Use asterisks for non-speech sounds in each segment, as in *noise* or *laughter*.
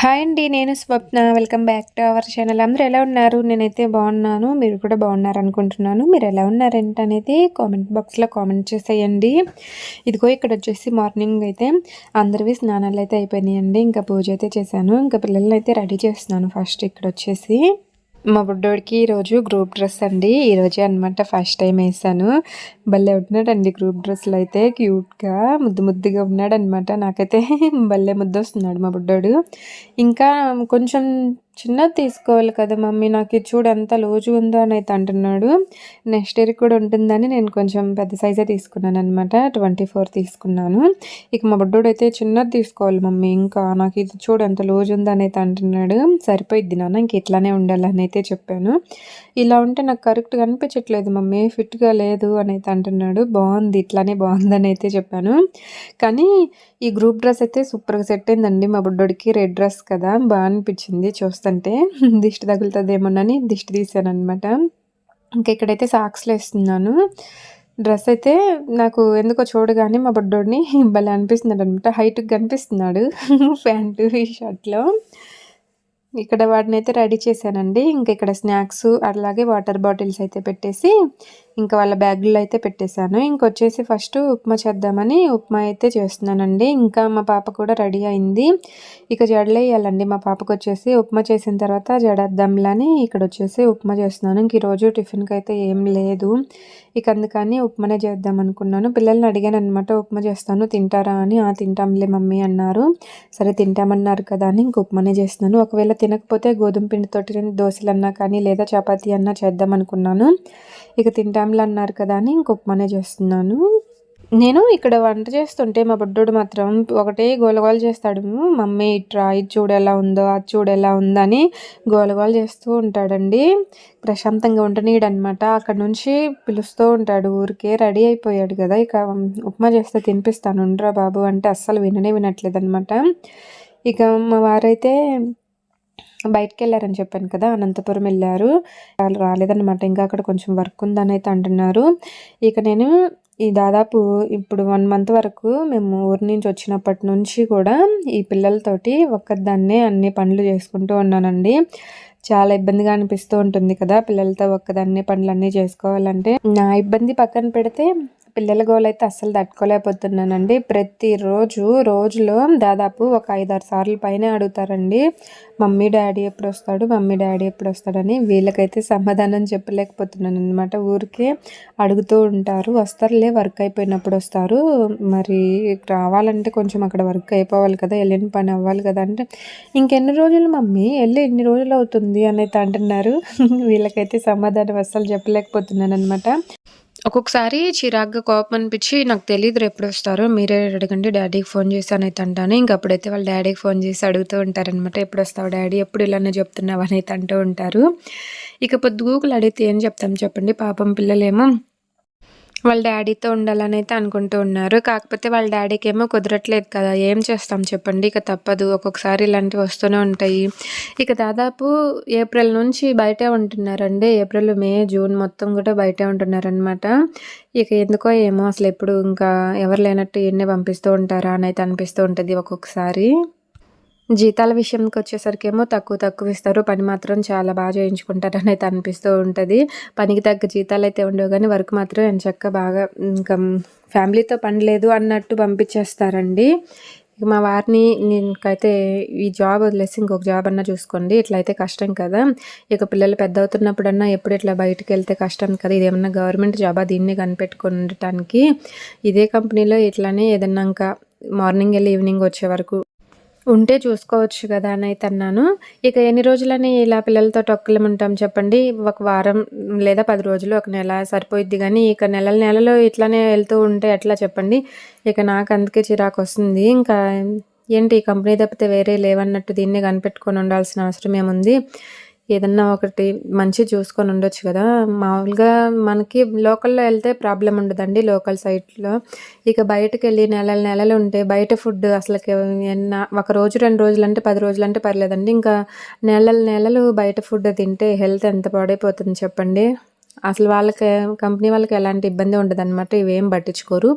Hi అండి నేను Swapna. Welcome back to our channel అందరూ ఎలా ఉన్నారు? నేనైతే బాగున్నాను. మీరు కూడా బాగున్నారు అనుకుంటున్నాను. మీరు ఎలా ఉన్నారు అనేది కామెంట్ బాక్స్లో కామెంట్ చేసేయండి. ఇదిగో ఇక్కడ వచ్చేసి మార్నింగ్ అయితే అందరివి స్నానాలు అయితే అయిపోయినాయండి. ఇంకా పూజ అయితే చేశాను. ఇంకా పిల్లల్ని అయితే రెడీ చేస్తున్నాను ఫస్ట్ ఇక్కడ వచ్చేసి. మా బుడ్డోడికి ఈరోజు గ్రూప్ డ్రెస్ అండి. ఈరోజే అనమాట ఫస్ట్ టైం వేసాను. భలే ఉంటున్నాడండి గ్రూప్ డ్రెస్సులు అయితే. క్యూట్గా ముద్దు ముద్దుగా ఉన్నాడనమాట నాకైతే భలే ముద్దు వస్తున్నాడు మా బుడ్డోడు. ఇంకా కొంచెం చిన్నది తీసుకోవాలి కదా మమ్మీ నాకు ఇది చూడు ఎంత లోజు ఉందో అని అయితే అంటున్నాడు. నెక్స్ట్ ఇయర్ కూడా ఉంటుందని నేను కొంచెం పెద్ద సైజే తీసుకున్నాను అనమాట ట్వంటీ ఫోర్ తీసుకున్నాను. ఇక మా బుడ్డోడు అయితే చిన్నది తీసుకోవాలి మమ్మీ ఇంకా నాకు ఇది చూడు ఎంత లోజు ఉందో అయితే అంటున్నాడు. సరిపోయిద్ది నాన్న ఇంక ఇట్లానే ఉండాలని అయితే చెప్పాను. ఇలా ఉంటే నాకు కరెక్ట్గా అనిపించట్లేదు మమ్మీ ఫిట్గా లేదు అని అయితే అంటున్నాడు. బాగుంది ఇట్లానే బాగుందని అయితే చెప్పాను. కానీ ఈ గ్రూప్ డ్రెస్ అయితే సూపర్గా సెట్ అయిందండి మా బుడ్డోడికి. రెడ్ డ్రెస్ కదా బాగా అనిపించింది అంటే *laughs* దిష్టి తగులుతుందేమోనని దిష్టి తీసాను అనమాట ఇంకా ఇక్కడైతే సాక్స్లు వేస్తున్నాను. డ్రెస్ అయితే నాకు ఎందుకో చూడగానే మా బుడ్డోడిని *laughs* భలే అనిపిస్తున్నాడు అనమాట హైట్కి కనిపిస్తున్నాడు *laughs* ప్యాంటు షర్ట్లో. ఇక్కడ వాటిని అయితే రెడీ చేశానండి. ఇంకా ఇక్కడ స్నాక్స్ అలాగే వాటర్ బాటిల్స్ అయితే పెట్టేసి ఇంకా వాళ్ళ బ్యాగుల్లో అయితే పెట్టేశాను. ఇంకొచ్చేసి ఫస్ట్ ఉప్మా చేద్దామని ఉప్మా అయితే చేస్తున్నానండి. ఇంకా మా పాప కూడా రెడీ అయింది. ఇక జడలేయాలండి. మా పాపకు వచ్చేసి ఉప్మా చేసిన తర్వాత జడద్దాంలని ఇక్కడ వచ్చేసి ఉప్మా చేస్తున్నాను. ఇంక ఈరోజు టిఫిన్కి అయితే ఏం లేదు. ఇక అందుకని ఉప్మానే చేద్దాం అనుకున్నాను పిల్లల్ని అడిగాను అనమాట ఉప్మా చేస్తాను తింటారా? అని. ఆ తింటాంలే మమ్మీ అన్నారు. సరే తింటామన్నారు కదా అని ఇంక ఉప్మానే చేస్తున్నాను. ఒకవేళ తినకపోతే గోధుమ పిండితోటి దోశలు అన్నా కానీ లేదా చపాతీ అన్నా చేద్దాం అనుకున్నాను ఇక తింటాంలే అన్నారు కదా అని ఇంకొకమనే ఉప్మానే చేస్తున్నాను. నేను ఇక్కడ వంట చేస్తుంటే మా బుడ్డోడు మాత్రం ఒకటే గోలగోలు చేస్తాడు. మమ్మీ ఇట్రా ఇది చూడు ఎలా ఉందో అది చూడు ఎలా ఉందని గోలగోలు చేస్తూ ఉంటాడండి. ప్రశాంతంగా ఉండనీయడనమాట. అక్కడ నుంచి పిలుస్తూ ఉంటాడు. ఊరికే రెడీ అయిపోయాడు కదా ఇక ఉప్మా చేస్తే తినిపిస్తాను. ఉండరా బాబు అంటే అస్సలు విననే వినట్లేదు అనమాట ఇక మా వారైతే బయటకు వెళ్ళారని చెప్పాను కదా అనంతపురం వెళ్ళారు. వాళ్ళు రాలేదన్నమాట. ఇంకా అక్కడ కొంచెం వర్క్ ఉందని అయితే అంటున్నారు. ఇక నేను ఈ దాదాపు ఇప్పుడు వన్ మంత్ వరకు మేము ఊరి నుంచి వచ్చినప్పటి నుంచి కూడా ఈ పిల్లలతోటి ఒక్కదాన్నే అన్ని పనులు చేసుకుంటూ ఉన్నానండి. చాలా ఇబ్బందిగా అనిపిస్తూ ఉంటుంది కదా పిల్లలతో ఒక్కదాన్నే పనులన్నీ చేసుకోవాలంటే. నా ఇబ్బంది పక్కన పెడితే పిల్లల గోల్ అయితే అస్సలు తట్టుకోలేకపోతున్నానండి. ప్రతిరోజు రోజులో దాదాపు ఒక ఐదారు సార్లు పైన అడుగుతారండి. మమ్మీ డాడీ ఎప్పుడు వస్తాడు మమ్మీ డాడీ ఎప్పుడు వస్తాడని వీళ్ళకైతే సమాధానం చెప్పలేకపోతున్నాను అనమాట ఊరికే అడుగుతూ ఉంటారు. వస్తారులే వర్క్ అయిపోయినప్పుడు వస్తారు. మరి రావాలంటే కొంచెం అక్కడ వర్క్ అయిపోవాలి కదా వెళ్ళిన పని అవ్వాలి కదా అంటే ఇంకెన్ని రోజులు మమ్మీ? వెళ్ళి ఎన్ని రోజులు అవుతుంది అని అయితే అంటున్నారు. *laughs* వీళ్ళకైతే సమాధానం అస్సలు చెప్పలేకపోతున్నాను అనమాట ఒక్కొక్కసారి చిరాగ్గా కోపం అనిపించి నాకు తెలియదు ఎప్పుడు వస్తారో మీరే అడగండి డాడీకి ఫోన్ చేసి అయితే అంటాను. ఇంక అప్పుడైతే వాళ్ళ డాడీకి ఫోన్ చేసి అడుగుతూ ఉంటారనమాట ఎప్పుడు వస్తావు డాడీ? ఎప్పుడు ఇలానే చెప్తున్నావు? అని అయితే అంటూ ఉంటారు. ఇక పొద్దుగూకులు అడిగితే ఏం చెప్తాం చెప్పండి? పాపం పిల్లలేమో వాళ్ళ డాడీతో ఉండాలని అయితే అనుకుంటూ ఉన్నారు. కాకపోతే వాళ్ళ డాడీకి ఏమో కుదరట్లేదు కదా ఏం చేస్తాం చెప్పండి. ఇక తప్పదు ఒక్కొక్కసారి ఇలాంటివి వస్తూనే ఉంటాయి. ఇక దాదాపు ఏప్రిల్ నుంచి బయటే ఉంటున్నారండి. ఏప్రిల్ మే జూన్ మొత్తం కూడా బయటే ఉంటున్నారనమాట ఇక ఎందుకో ఏమో అసలు ఎప్పుడు ఇంకా ఎవరు లేనట్టు ఎన్నే పంపిస్తూ ఉంటారా అని అయితే అనిపిస్తూ ఉంటుంది ఒక్కొక్కసారి. జీతాల విషయంకి వచ్చేసరికి ఏమో తక్కువ తక్కువ ఇస్తారు. పని మాత్రం చాలా బాగా చేయించుకుంటారు అనేది అయితే అనిపిస్తూ ఉంటుంది. పనికి తగ్గ జీతాలు అయితే ఉండవు కానీ వర్క్ మాత్రం ఎంచక్క బాగా ఇంకా ఫ్యామిలీతో పని లేదు అన్నట్టు పంపించేస్తారండి. ఇక మా వారిని నేనకైతే ఈ జాబ్ వదిలేసి ఇంకొక జాబ్ అన్నా చూసుకోండి. ఇట్లా అయితే కష్టం కదా. ఇక పిల్లలు పెద్ద అవుతున్నప్పుడన్నా ఎప్పుడు ఇట్లా బయటకు వెళ్తే కష్టం కదా. ఇదేమన్నా గవర్నమెంట్ జాబా దీన్ని కనిపెట్టుకుండటానికి? ఇదే కంపెనీలో ఇట్లానే ఏదన్నా ఇంకా మార్నింగ్ వెళ్ళి ఈవినింగ్ వచ్చే వరకు ఉంటే చూసుకోవచ్చు కదా అని అయితే అన్నాను. ఇక ఎన్ని రోజులని ఇలా పిల్లలతో ఉంటాం చెప్పండి. ఒక వారం లేదా పది రోజులు ఒక నెల సరిపోయిద్ది కానీ ఇక నెలల నెలలో ఇట్లానే వెళ్తూ ఉంటే ఎట్లా చెప్పండి? ఇక నాకు అందుకే చిరాకు వస్తుంది. ఇంకా ఏంటి ఈ కంపెనీ తప్పితే వేరే లేవన్నట్టు దీన్ని కనిపెట్టుకొని ఉండాల్సిన అవసరం ఏముంది? ఏదన్నా ఒకటి మంచి చూసుకొని ఉండొచ్చు కదా. మామూలుగా మనకి లోకల్లో వెళ్తే ప్రాబ్లం ఉండదండి లోకల్ సైట్లో. ఇక బయటకు వెళ్ళి నెలలు నెలలు ఉంటే బయట ఫుడ్ అసలుకి ఒక రోజు రెండు రోజులు అంటే పది రోజులు అంటే పర్లేదండి. ఇంకా నెలలు నెలలు బయట ఫుడ్ తింటే హెల్త్ ఎంత పాడైపోతుంది చెప్పండి. అసలు వాళ్ళకి కంపెనీ వాళ్ళకి ఎలాంటి ఇబ్బంది ఉండదనమాట ఇవేం పట్టించుకోరు.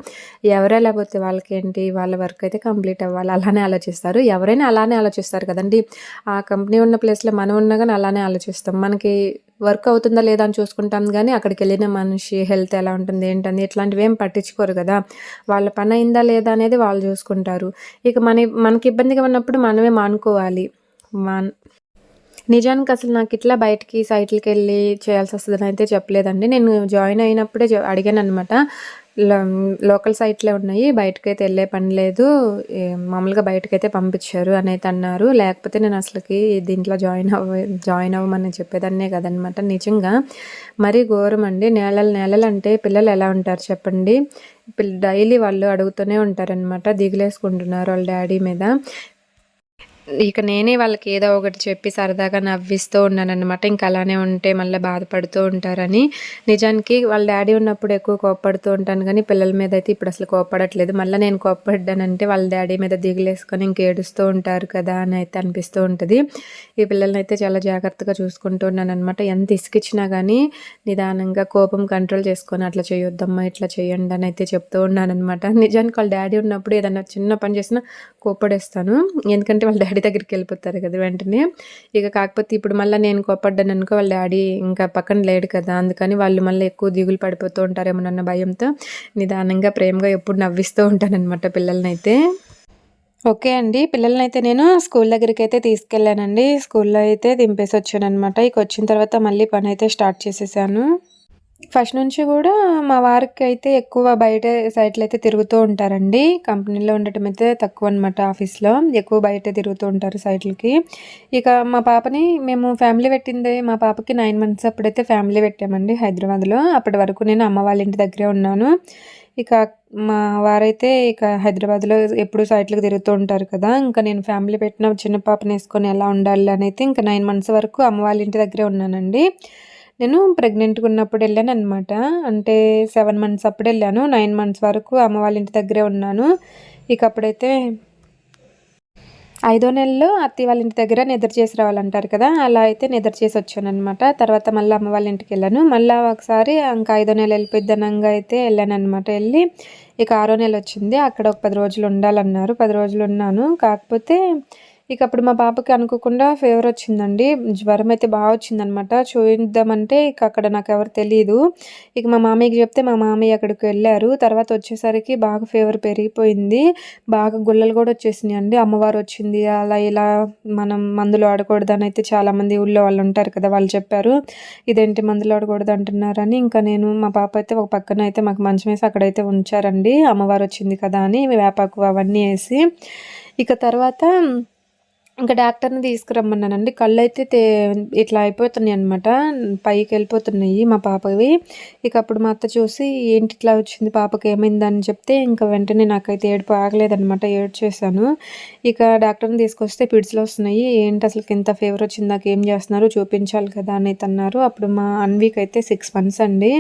ఎవరైనా పోతే వాళ్ళకి ఏంటి వాళ్ళ వర్క్ అయితే కంప్లీట్ అవ్వాలి. అలానే ఆలోచిస్తారు. ఎవరైనా అలానే ఆలోచిస్తారు కదండి. ఆ కంపెనీ ఉన్న ప్లేస్లో మనం ఉన్నా కానీ అలానే ఆలోచిస్తాం. మనకి వర్క్ అవుతుందా లేదా అని చూసుకుంటాం కానీ అక్కడికి వెళ్ళిన మనిషి హెల్త్ ఎలా ఉంటుంది ఏంటని ఇట్లాంటివి ఏం పట్టించుకోరు కదా. వాళ్ళ పని అయిందా లేదా అనేది వాళ్ళు చూసుకుంటారు. ఇక మన మనకి ఇబ్బందిగా ఉన్నప్పుడు మనమే మానుకోవాలి. మాన్ నిజానికి అసలు నాకు ఇట్లా బయటికి సైట్లకి వెళ్ళి చేయాల్సి వస్తుందని అయితే చెప్పలేదండి. నేను జాయిన్ అయినప్పుడే అడిగాను అనమాట లోకల్ సైట్లే ఉన్నాయి బయటకైతే వెళ్ళే పని లేదు మామూలుగా బయటకైతే పంపించారు అని అయితే అన్నారు. లేకపోతే నేను అసలుకి దీంట్లో జాయిన్ అవ్వ జాయిన్ అవ్వమని చెప్పేదాన్నే కదనమాట నిజంగా. మరీ ఘోరం అండి. నేలలు నేలలు అంటే పిల్లలు ఎలా ఉంటారు చెప్పండి? డైలీ వాళ్ళు అడుగుతూనే ఉంటారనమాట దిగులేసుకుంటున్నారు వాళ్ళ డాడీ మీద. ఇక నేనే వాళ్ళకి ఏదో ఒకటి చెప్పి సరదాగా నవ్విస్తూ ఉన్నానన్నమాట. ఇంకా అలానే ఉంటే మళ్ళీ బాధపడుతూ ఉంటారని. నిజానికి వాళ్ళ డాడీ ఉన్నప్పుడు ఎక్కువ కోప్పడుతూ ఉంటాను కానీ పిల్లల మీద అయితే ఇప్పుడు అసలు కోప్పడట్లేదు. మళ్ళీ నేను కోప్పడ్డానంటే వాళ్ళ డాడీ మీద దిగులేసుకొని ఇంక ఏడుస్తూ ఉంటారు కదా అని అయితే అనిపిస్తూ ఉంటుంది. ఈ పిల్లల్ని అయితే చాలా జాగ్రత్తగా చూసుకుంటూ ఉన్నాను అనమాట ఎంత ఇసుకిచ్చినా కానీ నిదానంగా కోపం కంట్రోల్ చేసుకొని అట్లా చేయొద్దమ్మా ఇట్లా చేయండి అని అయితే చెప్తూ ఉన్నాను అనమాట నిజానికి వాళ్ళ డాడీ ఉన్నప్పుడు ఏదైనా చిన్న పని చేసినా కోప్పడేస్తాను. ఎందుకంటే వాళ్ళ డాడీ డాడీ దగ్గరికి వెళ్ళిపోతారు కదా వెంటనే. ఇక కాకపోతే ఇప్పుడు మళ్ళీ నేను కోపడ్డాను అనుకో వాళ్ళ డాడీ ఇంకా పక్కన లేడు కదా అందుకని వాళ్ళు మళ్ళీ ఎక్కువ దిగులు పడిపోతూ ఉంటారేమోనన్న భయంతో నిదానంగా ప్రేమగా ఎప్పుడు నవ్విస్తూ ఉంటానన్నమాట పిల్లలనైతే. అయితే ఓకే అండి పిల్లల్ని అయితే నేను స్కూల్ దగ్గరికి అయితే తీసుకెళ్ళానండి. స్కూల్లో అయితే దింపేసి వచ్చాను అనమాట ఇక వచ్చిన తర్వాత మళ్ళీ పని అయితే స్టార్ట్ చేసేసాను. ఫస్ట్ నుంచి కూడా మా వారికి అయితే ఎక్కువ బయట సైట్లు అయితే తిరుగుతూ ఉంటారండి. కంపెనీలో ఉండటం అయితే తక్కువ అనమాట ఆఫీస్లో. ఎక్కువ బయట తిరుగుతూ ఉంటారు సైట్లకి. ఇక మా పాపని మేము ఫ్యామిలీ పెట్టింది మా పాపకి నైన్ మంత్స్ అప్పుడైతే ఫ్యామిలీ పెట్టామండి హైదరాబాద్లో. అప్పటి వరకు నేను అమ్మ వాళ్ళ ఇంటి దగ్గరే ఉన్నాను. ఇక మా వారైతే ఇక హైదరాబాద్లో ఎప్పుడు సైట్లకు తిరుగుతూ ఉంటారు కదా. ఇంకా నేను ఫ్యామిలీ పెట్టిన చిన్న పాపని వేసుకొని ఎలా ఉండాలి అని అయితే ఇంకా నైన్ మంత్స్ వరకు అమ్మ వాళ్ళ ఇంటి దగ్గరే ఉన్నానండి. నేను ప్రెగ్నెంట్గా ఉన్నప్పుడు వెళ్ళాను అనమాట అంటే సెవెన్ మంత్స్ అప్పుడు వెళ్ళాను. నైన్ మంత్స్ వరకు అమ్మ వాళ్ళ ఇంటి దగ్గరే ఉన్నాను. ఇక అప్పుడైతే ఐదో నెలలో అత్తి వాళ్ళ ఇంటి దగ్గర నిద్ర చేసి రావాలంటారు కదా అలా అయితే నిద్ర చేసి వచ్చానమాట తర్వాత మళ్ళీ అమ్మ వాళ్ళ ఇంటికి వెళ్ళాను. మళ్ళీ ఒకసారి ఇంకా ఐదో నెల వెళ్ళిపోయిద్దనంగా అయితే వెళ్ళాను అనమాట వెళ్ళి. ఇక ఆరో నెల వచ్చింది. అక్కడ ఒక పది రోజులు ఉండాలన్నారు. పది రోజులు ఉన్నాను. కాకపోతే ఇక అప్పుడు మా పాపకి అనుకోకుండా ఫీవర్ వచ్చిందండి. జ్వరం అయితే బాగా వచ్చిందనమాట. చూద్దామంటే ఇక అక్కడ నాకు ఎవరు తెలియదు ఇక మా మామయ్యకి చెప్తే మా మామయ్య అక్కడికి వెళ్ళారు. తర్వాత వచ్చేసరికి బాగా ఫీవర్ పెరిగిపోయింది. బాగా గుల్లలు కూడా వచ్చేసినాయి అండి. అమ్మవారు వచ్చింది. అలా ఇలా మనం మందులు ఆడకూడదని అయితే చాలామంది ఊళ్ళో వాళ్ళు ఉంటారు కదా వాళ్ళు చెప్పారు. ఇదేంటి మందులు ఆడకూడదు అంటున్నారని. ఇంకా నేను మా పాప అయితే ఒక పక్కన అయితే మాకు మంచం వేసి అక్కడైతే ఉంచారండి. అమ్మవారు వచ్చింది కదా అని వేపాకు అవన్నీ వేసి. ఇక తర్వాత ఇంకా డాక్టర్ని తీసుకురమ్మన్నానండి. కళ్ళు అయితే ఇట్లా అయిపోతున్నాయి అనమాట పైకి వెళ్ళిపోతున్నాయి మా పాపవి. ఇక అప్పుడు మా అత్త చూసి ఏంటి ఇట్లా వచ్చింది? పాపకి ఏమైందని చెప్తే ఇంకా వెంటనే నాకైతే ఏడుపు ఆగలేదనమాట ఏడు చేశాను ఇక డాక్టర్ని తీసుకొస్తే పిడ్స్లు వస్తున్నాయి. ఏంటి అసలు ఇంత ఫీవర్ వచ్చింది? నాకు ఏం చేస్తున్నారు? చూపించాలి కదా అని అయితే అన్నారు. అప్పుడు మా అన్వీక్ అయితే సిక్స్ మంత్స్ అండి.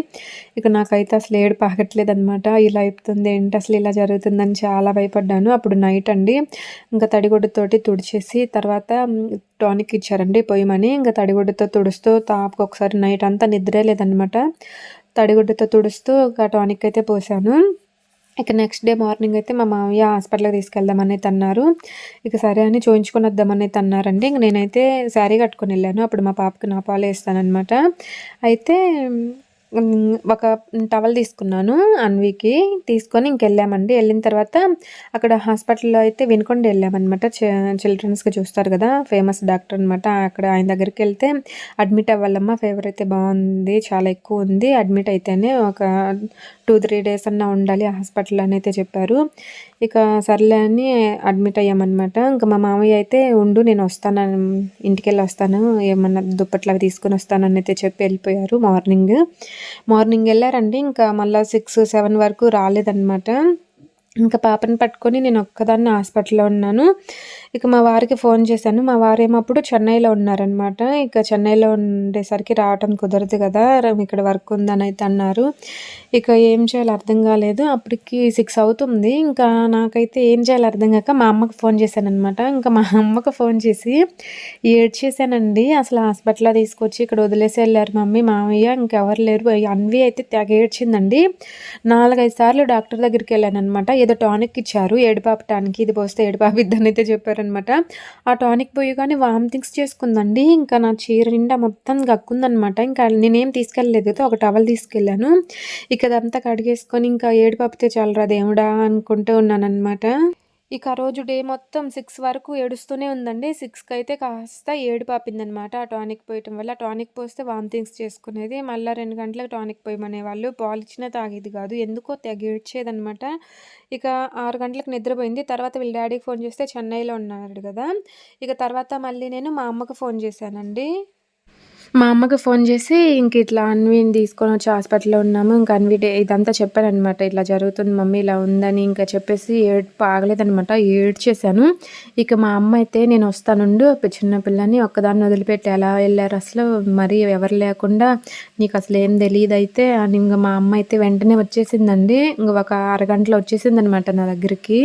ఇక నాకైతే అసలు ఏడుపు ఆగట్లేదు అనమాట ఇలా అయిపోతుంది ఏంటి అసలు ఇలా జరుగుతుందని చాలా భయపడ్డాను. అప్పుడు నైట్ అండి. ఇంకా తడిగొడ్డుతోటి తుడిచేసి తర్వాత టానిక్ ఇచ్చారండి పొయ్యమని. ఇంకా తడిగుడ్డతో తుడుస్తూ తాపకు ఒకసారి నైట్ అంతా నిద్రే లేదనమాట. తడిగుడ్డతో తుడుస్తూ ఒక టానిక్ అయితే పోసాను. ఇక నెక్స్ట్ డే మార్నింగ్ అయితే మా మామయ్య హాస్పిటల్కి తీసుకెళ్దామని అయితే అన్నారు ఇక సరే అని చూయించుకొని వద్దామని అయితే అన్నారండి ఇంక నేనైతే శారీ కట్టుకొని వెళ్ళాను. అప్పుడు మా పాపకి నా పాలు వేస్తానమాట అయితే ఒక టవల్ తీసుకున్నాను అన్వికి. తీసుకొని ఇంకెళ్ళామండి. వెళ్ళిన తర్వాత అక్కడ హాస్పిటల్లో అయితే వినుకొండ వెళ్ళామన్నమాట. చిల్డ్రన్స్కి చూస్తారు కదా ఫేమస్ డాక్టర్ అనమాట అక్కడ ఆయన దగ్గరికి వెళ్తే అడ్మిట్ అవ్వాలమ్మా ఫీవర్ అయితే బాగుంది చాలా ఎక్కువ ఉంది. అడ్మిట్ అయితేనే ఒక టూ త్రీ డేస్ అన్నా ఉండాలి హాస్పిటల్ అని అయితే చెప్పారు. ఇక సర్లే అని అడ్మిట్ అయ్యామన్నమాట. ఇంకా మా మామయ్య అయితే ఉండు నేను వస్తాను ఇంటికి వెళ్ళి వస్తాను ఏమన్నా దుప్పట్లు అవి తీసుకొని వస్తానని అయితే చెప్పి వెళ్ళిపోయారు మార్నింగ్ మార్నింగ్ వెళ్ళారండి ఇంకా మళ్ళీ సిక్స్ సెవెన్ వరకు రాలేదన్నమాట. ఇంకా పాపని పట్టుకొని నేను ఒక్కదాన్ని హాస్పిటల్లో ఉన్నాను. ఇక మా వారికి ఫోన్ చేశాను. మా వారు ఏమప్పుడు చెన్నైలో ఉన్నారనమాట ఇక చెన్నైలో ఉండేసరికి రావటం కుదరదు కదా ఇక్కడ వర్క్ ఉందని అయితే అన్నారు. ఇక ఏం చేయాలో అర్థం కాలేదు. అప్పటికి సిక్స్ అవుతుంది. ఇంకా నాకైతే ఏం చేయాలో అర్థం కాక మా అమ్మకు ఫోన్ చేశాను అనమాట ఇంకా మా అమ్మకు ఫోన్ చేసి ఏడ్చేసానండి అసలు హాస్పిటల్లో తీసుకొచ్చి ఇక్కడ వదిలేసి వెళ్ళారు మమ్మీ మామయ్య ఇంకెవరు లేరు. అన్వి అయితే తెగ ఏడ్చిందండి. నాలుగైదు సార్లు డాక్టర్ దగ్గరికి వెళ్ళాను అనమాట ఏదో టానిక్ ఇచ్చారు ఏడుపాపటానికి ఇది పోస్తే ఏడుపాపిద్దని అయితే చెప్పారనమాట. ఆ టానిక్ పోయగానే వామిటింగ్స్ చేసుకుందండి. ఇంకా నా చీర నిండా మొత్తం గక్కుందనమాట. ఇంకా నేనేం తీసుకెళ్ళలేదు ఒక టవల్ తీసుకెళ్ళాను. ఇక అదంతా కడిగేసుకొని ఇంకా ఏడుపాపితే చాలరా దేవుడా అనుకుంటూ ఉన్నానమాట ఇక ఆ రోజు డే మొత్తం సిక్స్ వరకు ఏడుస్తూనే ఉందండి. సిక్స్కి అయితే కాస్త ఏడు పాపిందనమాట ఆ టానిక్ పోయటం వల్ల. టానిక్ పోస్తే వామిటింగ్స్ చేసుకునేది. మళ్ళీ రెండు గంటలకు టానిక్ పోయమనే వాళ్ళు పాలు ఇచ్చినా తాగేది కాదు. ఎందుకో తెగ ఏడ్చేదనమాట ఇక ఆరు గంటలకు నిద్రపోయింది. తర్వాత వీళ్ళ డాడీకి ఫోన్ చేస్తే చెన్నైలో ఉన్నాడు కదా. ఇక తర్వాత మళ్ళీ నేను మా అమ్మకు ఫోన్ చేశానండి. మా అమ్మకి ఫోన్ చేసి ఇంక ఇట్లా అన్వీని తీసుకొని వచ్చి హాస్పిటల్లో ఉన్నాము. ఇంకా అన్వి ఇదంతా చెప్పానమాట ఇట్లా జరుగుతుంది మమ్మీ ఇలా ఉందని ఇంకా చెప్పేసి ఏడ్పు ఆగలేదనమాట ఏడ్చేసాను ఇక మా అమ్మ అయితే నేను వస్తానుండు చిన్న పిల్లని ఒక్కదాన్ని వదిలిపెట్టి ఎలా వెళ్ళారు అసలు? మరి ఎవరు లేకుండా నీకు అసలు ఏం తెలియదు అయితే అని ఇంకా మా అమ్మ అయితే వెంటనే వచ్చేసిందండి. ఇంక ఒక అరగంటలో వచ్చేసింది అనమాట నా దగ్గరికి.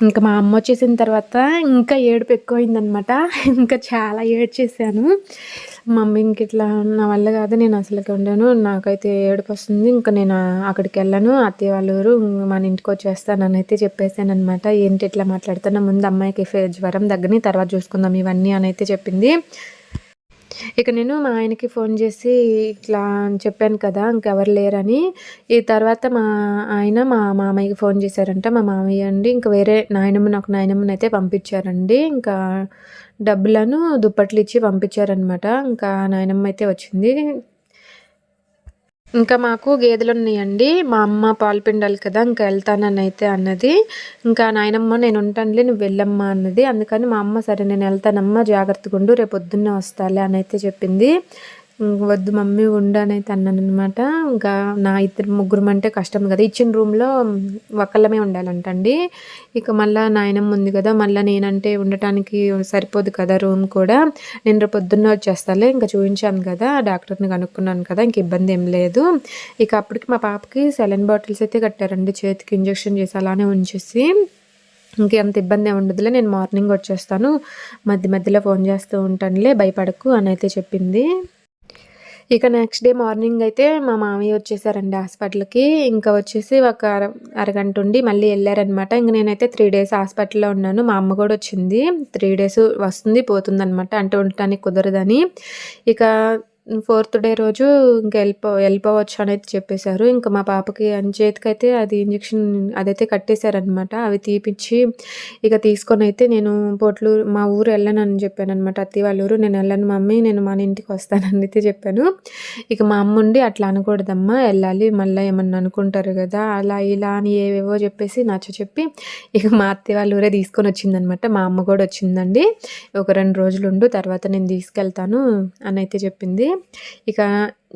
ఇంకా మా అమ్మ వచ్చేసిన తర్వాత ఇంకా ఏడుపు ఎక్కువైందనమాట. ఇంకా చాలా ఏడ్చేసాను మమ్మీ ఇంక ఇట్లా నా వల్ల కాదు నేను అసలుకి ఉండాను నాకైతే ఏడుపు వస్తుంది ఇంకా నేను అక్కడికి వెళ్ళాను అత్తయ్య వాళ్ళ ఊరు మన ఇంటికి వచ్చేస్తానని అయితే చెప్పేశానమాట ఏంటి ఇట్లా మాట్లాడుతున్నా? ముందు అమ్మాయికి జ్వరం దగ్గరని తర్వాత చూసుకుందాం ఇవన్నీ అని అయితే చెప్పింది. ఇక నేను మా ఆయనకి ఫోన్ చేసి ఇట్లా చెప్పాను కదా ఇంకెవరు లేరని. ఈ తర్వాత మా ఆయన మా మామయ్యకి ఫోన్ చేశారంట. మా మామయ్య అండి ఇంకా వేరే నాయనమ్మ నాకు నాయనమ్మని అయితే పంపించారండి. ఇంకా డబ్బులను దుప్పట్లు ఇచ్చి పంపించారనమాట ఇంకా నాయనమ్మ అయితే వచ్చింది. ఇంకా మాకు గేదెలు ఉన్నాయండి. మా అమ్మ పాలు పిండాలి కదా ఇంకా వెళ్తానని అయితే అన్నది. ఇంకా నాయనమ్మ నేను ఉంటానులే నువ్వు వెళ్ళమ్మా అన్నది. అందుకని మా అమ్మ సరే నేను వెళ్తానమ్మా జాగ్రత్తగా ఉండు రేపు పొద్దున్నే వస్తాలే అని అయితే చెప్పింది. వద్దు మమ్మీ ఉండనైతే అన్నాను అనమాట ఇంకా నా ఇద్దరు ముగ్గురు అంటే కష్టం కదా. ఇచ్చిన రూమ్లో ఒక్కళ్ళమే ఉండాలంటండి. ఇక మళ్ళీ నాయనమ్మ ఉంది కదా మళ్ళీ నేనంటే ఉండటానికి సరిపోదు కదా రూమ్ కూడా. నేను రేపు పొద్దున్న వచ్చేస్తాలే ఇంకా చూపించాను కదా డాక్టర్ని కనుక్కున్నాను కదా ఇంక ఇబ్బంది ఏం లేదు. ఇక అప్పటికి మా పాపకి సెలైన్ బాటిల్స్ అయితే కట్టారండి. చేతికి ఇంజక్షన్ చేసి అలానే ఉంచేసి. ఇంకెంత ఇబ్బంది ఉండదులే నేను మార్నింగ్ వచ్చేస్తాను. మధ్య మధ్యలో ఫోన్ చేస్తూ ఉంటానులే భయపడకు అని అయితే చెప్పింది. ఇక నెక్స్ట్ డే మార్నింగ్ అయితే మా మామయ్య వచ్చేసారండి హాస్పిటల్కి. ఇంకా వచ్చేసి ఒక అర అరగంట ఉండి మళ్ళీ వెళ్ళారనమాట ఇంక నేనైతే త్రీ డేస్ హాస్పిటల్లో ఉన్నాను. మా అమ్మ కూడా వచ్చింది. త్రీ డేస్ వస్తుంది పోతుందనమాట అంటే ఉండటానికి కుదరదని. ఇక ఫోర్త్ డే రోజు ఇంకా వెళ్ళిపో వెళ్ళిపోవచ్చు అనేది చెప్పేశారు. ఇంకా మా పాపకి అని చేతికైతే అది ఇంజక్షన్ అదైతే కట్టేశారనమాట అవి తీపిచ్చి ఇక తీసుకొని అయితే నేను పొట్లూరు మా ఊరు వెళ్ళనని చెప్పాను అనమాట అత్తి వాళ్ళ ఊరు నేను వెళ్ళను మమ్మీ నేను మన ఇంటికి వస్తానని అయితే చెప్పాను. ఇక మా అమ్మ ఉండి అట్లా అనకూడదమ్మా వెళ్ళాలి మళ్ళీ ఏమన్నా అనుకుంటారు కదా అలా ఇలా అని ఏవేవో చెప్పేసి నచ్చ చెప్పి ఇక మా అత్తి వాళ్ళ ఊరే తీసుకొని వచ్చిందనమాట మా అమ్మ కూడా వచ్చిందండి. ఒక రెండు రోజులు ఉండు తర్వాత నేను తీసుకెళ్తాను అని అయితే చెప్పింది. ఇక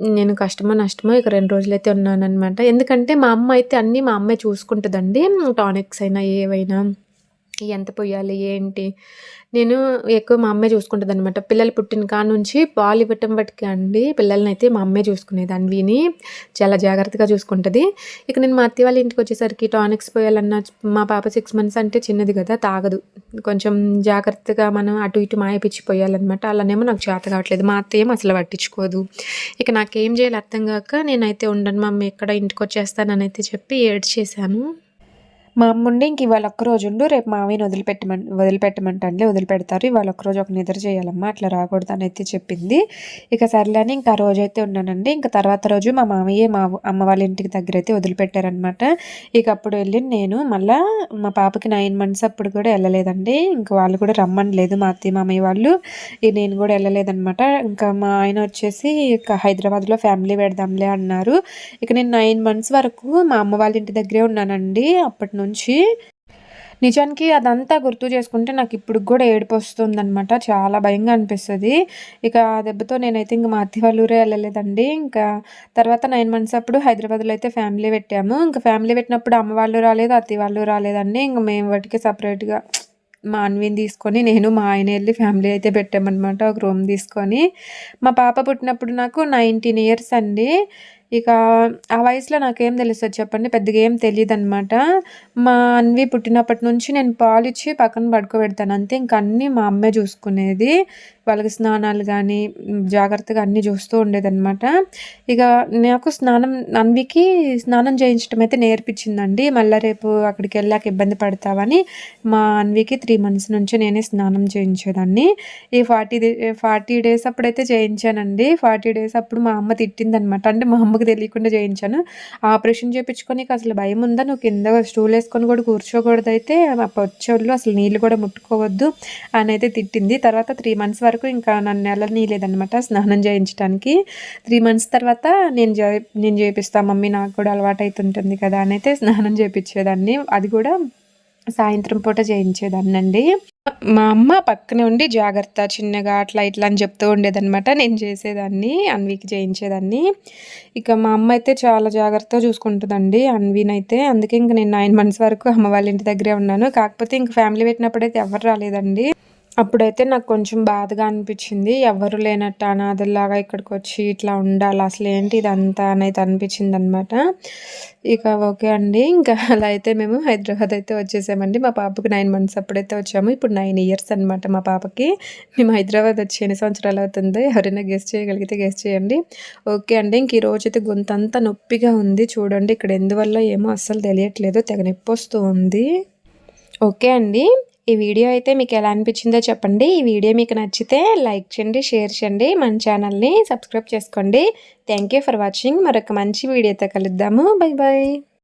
నేను కష్టమో నష్టమో ఇక రెండు రోజులైతే ఉన్నానమాట ఎందుకంటే మా అమ్మ అయితే అన్నీ మా అమ్మే చూసుకుంటుందండి. టానిక్స్ అయినా ఏవైనా. ఎంత పోయాలి ఏంటి? నేను ఎక్కువ మా అమ్మే చూసుకుంటుంది అనమాట పిల్లలు పుట్టిన కాడ నుంచి పాలు ఇవ్వటం బట్టి అండి. పిల్లల్ని అయితే మా అమ్మే చూసుకునేది అన్విని చాలా జాగ్రత్తగా చూసుకుంటుంది. ఇక నేను మా అత్తి వాళ్ళ ఇంటికి వచ్చేసరికి టానిక్స్ పోయాలన్న మా పాప సిక్స్ మంత్స్ అంటే చిన్నది కదా తాగదు. కొంచెం జాగ్రత్తగా మనం అటు ఇటు మాయపిచ్చి పోయాలన్నమాట. అలానేమో నాకు చేత కావట్లేదు. మా అత్త ఏం అసలు పట్టించుకోదు. ఇక నాకేం చేయాలి అర్థం కాక నేనైతే ఉండను మమ్మీ ఎక్కడ ఇంటికి వచ్చేస్తానని అయితే చెప్పి ఏడ్ చేశాను మా అమ్మ ఉండి ఇంక ఇవాళ ఒక్కరోజు ఉండు రేపు మామయ్యని వదిలిపెట్టమని వదిలిపెట్టమంటే వదిలిపెడతారు. ఇవాళ ఒక్క రోజు ఒక నిద్ర చేయాలమ్మా అట్లా రాకూడదు అని అయితే చెప్పింది. ఇక సర్లేని ఇంకా ఆ రోజు అయితే ఉన్నానండి. ఇంకా తర్వాత రోజు మా మామయ్య మా అమ్మ వాళ్ళ ఇంటికి దగ్గర అయితే వదిలిపెట్టారనమాట. ఇక అప్పుడు వెళ్ళి నేను మళ్ళీ మా పాపకి నైన్ మంత్స్ అప్పుడు కూడా వెళ్ళలేదండి. ఇంకా వాళ్ళు కూడా రమ్మని లేదు మా అత్తయ్య మామయ్య వాళ్ళు. ఇక నేను కూడా వెళ్ళలేదనమాట. ఇంకా మా ఆయన వచ్చేసి ఇక హైదరాబాద్లో ఫ్యామిలీ పెడదాంలే అన్నారు. ఇక నేను నైన్ మంత్స్ వరకు మా అమ్మ వాళ్ళ ఇంటి దగ్గరే ఉన్నానండి. అప్పటి నుంచి నిజానికి అదంతా గుర్తు చేసుకుంటే నాకు ఇప్పుడు కూడా ఏడుపు వస్తుందనమాట చాలా భయంగా అనిపిస్తుంది. ఇక ఆ దెబ్బతో నేనైతే ఇంక మా అత్తి వాళ్ళ ఊరే వెళ్ళలేదండి. ఇంకా తర్వాత నైన్ మంత్స్ అప్పుడు హైదరాబాద్లో అయితే ఫ్యామిలీ పెట్టాము. ఇంకా ఫ్యామిలీ పెట్టినప్పుడు అమ్మ వాళ్ళు రాలేదు అత్తి వాళ్ళు రాలేదండి. ఇంక మేము వాటికి సపరేట్గా మా అన్విని తీసుకొని నేను మా ఆయన వెళ్ళి ఫ్యామిలీ అయితే పెట్టామన్నమాట. ఒక రూమ్ తీసుకొని. మా పాప పుట్టినప్పుడు నాకు నైన్టీన్ ఇయర్స్ అండి. ఇక ఆ వయసులో నాకేం తెలుస్తుంది చెప్పండి పెద్దగా ఏం తెలియదు అనమాట మా అన్వి పుట్టినప్పటి నుంచి నేను పాలిచ్చి పక్కన పడుకోబెడతాను. అంతే ఇంక అన్నీ మా అమ్మే చూసుకునేది. వాళ్ళకి స్నానాలు కానీ జాగ్రత్తగా అన్నీ చూస్తూ ఉండేదన్నమాట. ఇక నాకు స్నానం అన్వికి స్నానం చేయించడం అయితే నేర్పించిందండి. మళ్ళీ రేపు అక్కడికి వెళ్ళాక ఇబ్బంది పడతావని మా అన్వికి త్రీ మంత్స్ నుంచి నేనే స్నానం చేయించేదాన్ని. ఈ ఫార్టీ ఫార్టీ డేస్ అప్పుడైతే చేయించానండి. ఫార్టీ డేస్ అప్పుడు మా అమ్మ తిట్టిందనమాట అంటే మా అమ్మకి తెలియకుండా చేయించాను. ఆపరేషన్ చేయించుకొని అసలు భయం ఉందా? నువ్వు కింద స్టూల్ వేసుకొని కూడా కూర్చోకూడదు అయితే మా పొచ్చోళ్ళు అసలు నీళ్ళు కూడా ముట్టుకోవద్దు అని అయితే తిట్టింది. తర్వాత త్రీ మంత్స్ వరకు ఇంకా నన్ను నెల నీలేదనమాట స్నానం చేయించడానికి త్రీ మంత్స్ తర్వాత నేను చే నేను చేపిస్తాను మమ్మీ నాకు కూడా అలవాటు అవుతుంటుంది కదా అని అయితే స్నానం చేయించేదాన్ని అది కూడా సాయంత్రం పూట చేయించేదాన్ని అండి మా అమ్మ పక్కనే ఉండి జాగ్రత్త చిన్నగా అట్లా ఇట్లా అని చెప్తూ ఉండేదన్నమాట. నేను చేసేదాన్ని అన్వికి చేయించేదాన్ని. ఇక మా అమ్మ అయితే చాలా జాగ్రత్తగా చూసుకుంటుందండి అన్వీనైతే అందుకే ఇంక నేను నైన్ మంత్స్ వరకు అమ్మ వాళ్ళ ఇంటి దగ్గరే ఉన్నాను. కాకపోతే ఇంక ఫ్యామిలీ పెట్టినప్పుడైతే ఎవరు రాలేదండి. అప్పుడైతే నాకు కొంచెం బాధగా అనిపించింది. ఎవరు లేనట్టు అనాథలాగా ఇక్కడికి వచ్చి ఇట్లా ఉండాలి. అసలు ఏంటి ఇదంతా అనేది అనిపించింది అనమాట ఇక ఓకే అండి. ఇంకా అలా అయితే మేము హైదరాబాద్ అయితే వచ్చేసామండి. మా పాపకి నైన్ మంత్స్ అప్పుడైతే వచ్చాము. ఇప్పుడు నైన్ ఇయర్స్ అనమాట మా పాపకి. మేము హైదరాబాద్ వచ్చి ఎన్ని సంవత్సరాలు అవుతుంది? ఎవరైనా గెస్ట్ చేయగలిగితే గెస్ట్ చేయండి. ఓకే అండి. ఇంక ఈ రోజైతే గొంతంతా నొప్పిగా ఉంది. చూడండి ఇక్కడ ఎందువల్ల ఏమో అస్సలు తెలియట్లేదు. తెగ నొప్పి వస్తూ ఉంది. ఓకే అండి. ఈ వీడియో అయితే మీకు ఎలా అనిపించిందో చెప్పండి. ఈ వీడియో మీకు నచ్చితే లైక్ చేయండి షేర్ చేయండి మన ఛానల్ని సబ్స్క్రైబ్ చేసుకోండి. థ్యాంక్ యూ ఫర్ వాచింగ్ మరొక మంచి వీడియోతో కలుద్దాము. Bye bye